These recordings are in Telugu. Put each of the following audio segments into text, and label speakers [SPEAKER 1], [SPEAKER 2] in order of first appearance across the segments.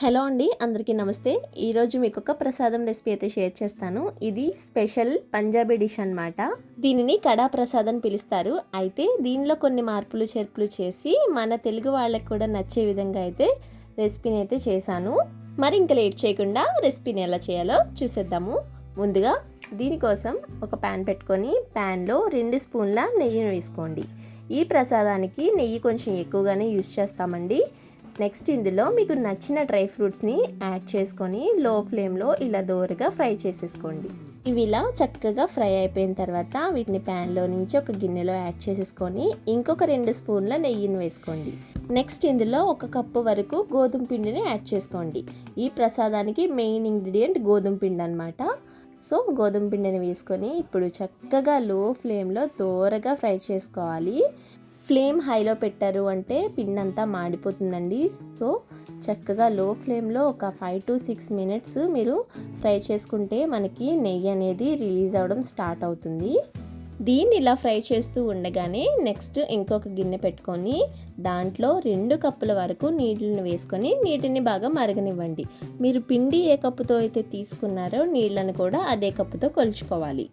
[SPEAKER 1] హలో అండి అందరికీ నమస్తే. ఈరోజు మీకు ఒక ప్రసాదం రెసిపీ అయితే షేర్ చేస్తాను. ఇది స్పెషల్ పంజాబీ డిష్ అన్నమాట. దీనిని కడా ప్రసాదం పిలుస్తారు. అయితే దీనిలో కొన్ని మార్పులు చేర్పులు చేసి మన తెలుగు వాళ్ళకి కూడా నచ్చే విధంగా అయితే రెసిపీని అయితే చేశాను. మరి ఇంకా లేట్ చేయకుండా రెసిపీని ఎలా చేయాలో చూసేద్దాము. ముందుగా దీనికోసం ఒక ప్యాన్ పెట్టుకొని ప్యాన్లో రెండు స్పూన్ల నెయ్యిని వేసుకోండి. ఈ ప్రసాదానికి నెయ్యి కొంచెం ఎక్కువగానే యూస్ చేస్తామండి. నెక్స్ట్ ఇందులో మీకు నచ్చిన డ్రై ఫ్రూట్స్ని యాడ్ చేసుకొని లో ఫ్లేమ్లో ఇలా దోరగా ఫ్రై చేసేసుకోండి. ఇవి ఇలా చక్కగా ఫ్రై అయిపోయిన తర్వాత వీటిని ప్యాన్లో నుంచి ఒక గిన్నెలో యాడ్ చేసేసుకొని ఇంకొక రెండు స్పూన్ల నెయ్యిని వేసుకోండి. నెక్స్ట్ ఇందులో ఒక కప్పు వరకు గోధుమ పిండిని యాడ్ చేసుకోండి. ఈ ప్రసాదానికి మెయిన్ ఇంగ్రీడియంట్ గోధుమ పిండి అనమాట సో గోధుమ పిండిని వేసుకొని ఇప్పుడు చక్కగా లో ఫ్లేమ్లో దోరగా ఫ్రై చేసుకోవాలి. ఫ్లేమ్ హైలో పెట్టారు అంటే పిండి అంతా మాడిపోతుందండి. సో చక్కగా లో ఫ్లేమ్లో ఒక ఫైవ్ టు సిక్స్ మినిట్స్ మీరు ఫ్రై చేసుకుంటే మనకి నెయ్యి అనేది రిలీజ్ అవ్వడం స్టార్ట్ అవుతుంది. దీన్ని ఇలా ఫ్రై చేస్తూ ఉండగానే నెక్స్ట్ ఇంకొక గిన్నె పెట్టుకొని దాంట్లో రెండు కప్పుల వరకు నీళ్ళని వేసుకొని నీటిని బాగా మరగనివ్వండి. మీరు పిండి ఏ కప్పుతో అయితే తీసుకున్నారో నీళ్ళను కూడా అదే కప్పుతో కొలుచుకోవాలి.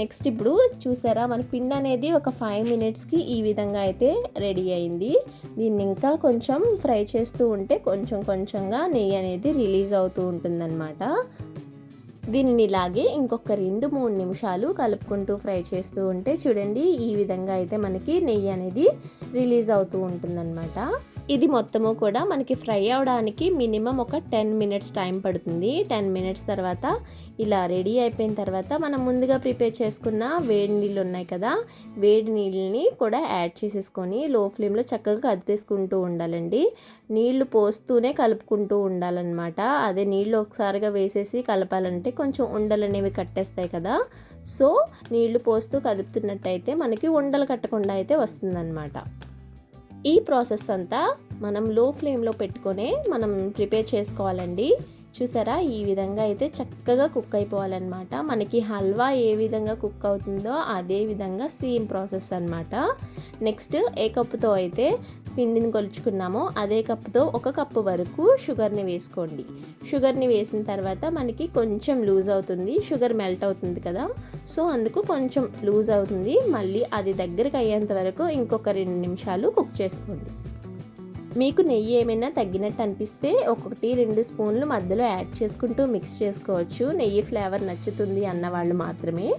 [SPEAKER 1] నెక్స్ట్ ఇప్పుడు చూసారా మన పిండి అనేది ఒక ఫైవ్ మినిట్స్కి ఈ విధంగా అయితే రెడీ అయింది. దీన్ని ఇంకా కొంచెం ఫ్రై చేస్తూ ఉంటే కొంచెం కొంచెంగా నెయ్యి అనేది రిలీజ్ అవుతూ ఉంటుందన్నమాట. దీనిని ఇలాగే ఇంకొక రెండు మూడు నిమిషాలు కలుపుకుంటూ ఫ్రై చేస్తూ ఉంటే చూడండి ఈ విధంగా అయితే మనకి నెయ్యి అనేది రిలీజ్ అవుతూ ఉంటుందన్నమాట. ఇది మొత్తము కూడా మనకి ఫ్రై అవడానికి మినిమం ఒక టెన్ మినిట్స్ టైం పడుతుంది. టెన్ మినిట్స్ తర్వాత ఇలా రెడీ అయిపోయిన తర్వాత మనం ముందుగా ప్రిపేర్ చేసుకున్న వేడి నీళ్ళు ఉన్నాయి కదా వేడి నీళ్ళని కూడా యాడ్ చేసేసుకొని లో ఫ్లేమ్లో చక్కగా కదిపేసుకుంటూ ఉండాలండి. నీళ్ళు పోస్తూనే కలుపుకుంటూ ఉండాలన్నమాట. అదే నీళ్ళు ఒకసారిగా వేసేసి కలపాలంటే కొంచెం ఉండలు అనేవి కట్టేస్తాయి కదా. సో నీళ్ళు పోస్తూ కదుపుతున్నట్టయితే మనకి ఉండలు కట్టకుండా అయితే వస్తుందన్నమాట. ఈ ప్రాసెస్ అంతా మనం లో ఫ్లేమ్లో పెట్టుకొనే మనం ప్రిపేర్ చేసుకోవాలండి. చూసారా? ఈ విధంగా అయితే చక్కగా కుక్ అయిపోవాలన్నమాట. మనకి హల్వా ఏ విధంగా కుక్ అవుతుందో అదే విధంగా సేమ్ ప్రాసెస్ అనమాట నెక్స్ట్ ఏ కప్పుతో అయితే పిండిని కొలుచుకున్నామో అదే కప్పుతో ఒక కప్పు వరకు షుగర్ని వేసుకోండి. షుగర్ని వేసిన తర్వాత మనకి కొంచెం లూజ్ అవుతుంది షుగర్ మెల్ట్ అవుతుంది కదా. సో అందుకు కొంచెం లూజ్ అవుతుంది. మళ్ళీ అది దగ్గరికి అయ్యేంత వరకు ఇంకొక రెండు నిమిషాలు కుక్ చేసుకోండి. మీకు నెయ్యి ఏమైనా తగ్గినట్టు అనిపిస్తే ఒకటి రెండు స్పూన్లు మధ్యలో యాడ్ చేసుకుంటూ మిక్స్ చేసుకోవచ్చు. నెయ్యి ఫ్లేవర్ నచ్చుతుంది అన్న వాళ్ళు మాత్రమే.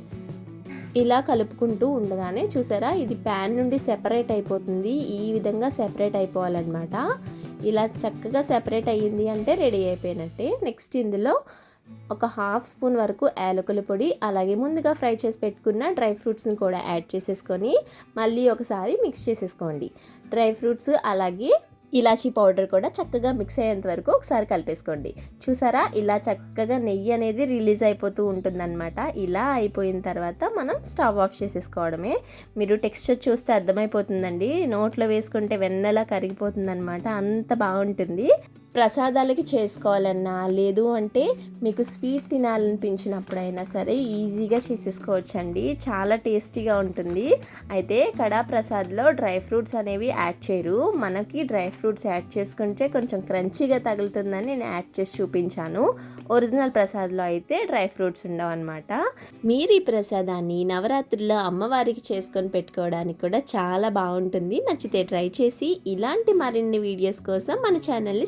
[SPEAKER 1] ఇలా కలుపుకుంటూ ఉండగానే చూసారా ఇది ప్యాన్ నుండి సెపరేట్ అయిపోతుంది. ఈ విధంగా సెపరేట్ అయిపోవాలన్నమాట. ఇలా చక్కగా సెపరేట్ అయ్యింది అంటే రెడీ అయిపోయినట్టే. నెక్స్ట్ ఇందులో ఒక హాఫ్ స్పూన్ వరకు యాలకుల పొడి అలాగే ముందుగా ఫ్రై చేసి పెట్టుకున్న డ్రై ఫ్రూట్స్ని కూడా యాడ్ చేసేసుకొని మళ్ళీ ఒకసారి మిక్స్ చేసేసుకోండి. డ్రై ఫ్రూట్స్ అలాగే ఇలాచీ పౌడర్ కూడా చక్కగా మిక్స్ అయ్యేంత వరకు ఒకసారి కలిపేసుకోండి. చూసారా? ఇలా చక్కగా నెయ్యి అనేది రిలీజ్ అయిపోతూ ఉంటుందన్నమాట. ఇలా అయిపోయిన తర్వాత మనం స్టవ్ ఆఫ్ చేసేసుకోవడమే. మీరు టెక్స్చర్ చూస్తే అర్థమైపోతుందండి. నోట్లో వేసుకుంటే వెన్నెలా కరిగిపోతుందన్నమాట. అంత బాగుంటుంది. ప్రసాదాలకి చేసుకోవాలన్నా లేదు అంటే మీకు స్వీట్ తినాలనిపించినప్పుడైనా సరే ఈజీగా చేసేసుకోవచ్చండి. చాలా టేస్టీగా ఉంటుంది. అయితే కడా ప్రసాద్లో డ్రై ఫ్రూట్స్ అనేవి యాడ్ చేయరు. మనకి డ్రై ఫ్రూట్స్ యాడ్ చేసుకుంటే కొంచెం క్రంచీగా తగులుతుందని నేను యాడ్ చేసి చూపించాను. ఒరిజినల్ ప్రసాద్లో అయితే డ్రై ఫ్రూట్స్ ఉండవు అనమాట మీరు ఈ ప్రసాదాన్ని నవరాత్రుల్లో అమ్మవారికి చేసుకొని పెట్టుకోవడానికి కూడా చాలా బాగుంటుంది. నచ్చితే ట్రై చేసి ఇలాంటి మరిన్ని వీడియోస్ కోసం మన ఛానల్ని